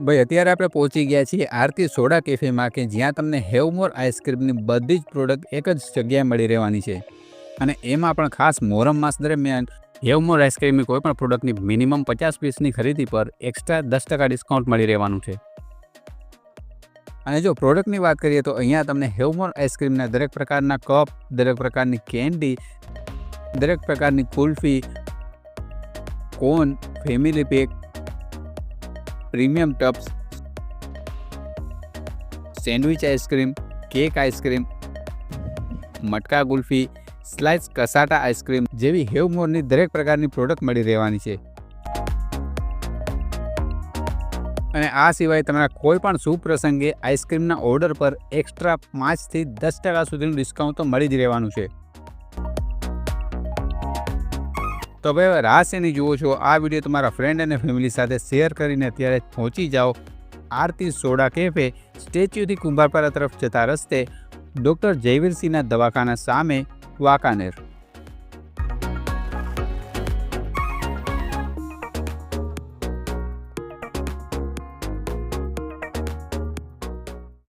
ભાઈ, અત્યારે આપણે પહોંચી ગયા છીએ આરતી સોડા કેફેમાં કે જ્યાં તમને હેવમોર આઈસ્ક્રીમની બધી જ પ્રોડક્ટ એક જ જગ્યાએ મળી રહેવાની છે. અને એમાં પણ ખાસ મોરમ માસ દરમિયાન હેવમોર આઈસ્ક્રીમની કોઈ પણ પ્રોડક્ટની મિનિમમ પચાસ પીસની ખરીદી પર એક્સ્ટ્રા દસ ટકા ડિસ્કાઉન્ટ મળી રહેવાનું છે. અને જો પ્રોડક્ટની વાત કરીએ તો અહીંયા તમને હેવમોર આઈસ્ક્રીમના દરેક પ્રકારના કપ, દરેક પ્રકારની કેન્ડી, દરેક પ્રકારની kulfi, cone, family pack premium tubs, sandwich ice cream, cake ice cream, મટકા kulfi slice cassata ice cream જેવી હેવમોરની દરેક પ્રકારની પ્રોડક્ટ મળી રહેવાની છે. અને આ સિવાય તમારા કોઈ પણ શુભ પ્રસંગે આઈસ્ક્રીમના ઓર્ડર પર એક્સ્ટ્રા પાંચથી દસ ટકા સુધીનું ડિસ્કાઉન્ટ તો મળી જ રહેવાનું છે. તો ભાઈ હવે રાહ શેની જુઓ છો, આ વીડિયો તમારા ફ્રેન્ડ અને ફેમિલી સાથે શેર કરીને અત્યારે પહોંચી જાઓ. આરતી સોડા કેફે સ્ટેચ્યુથી કુંભારપાડા તરફ જતા રસ્તે ડૉક્ટર જયવીરસિંહના દવાખાના સામે વાંકાનેર.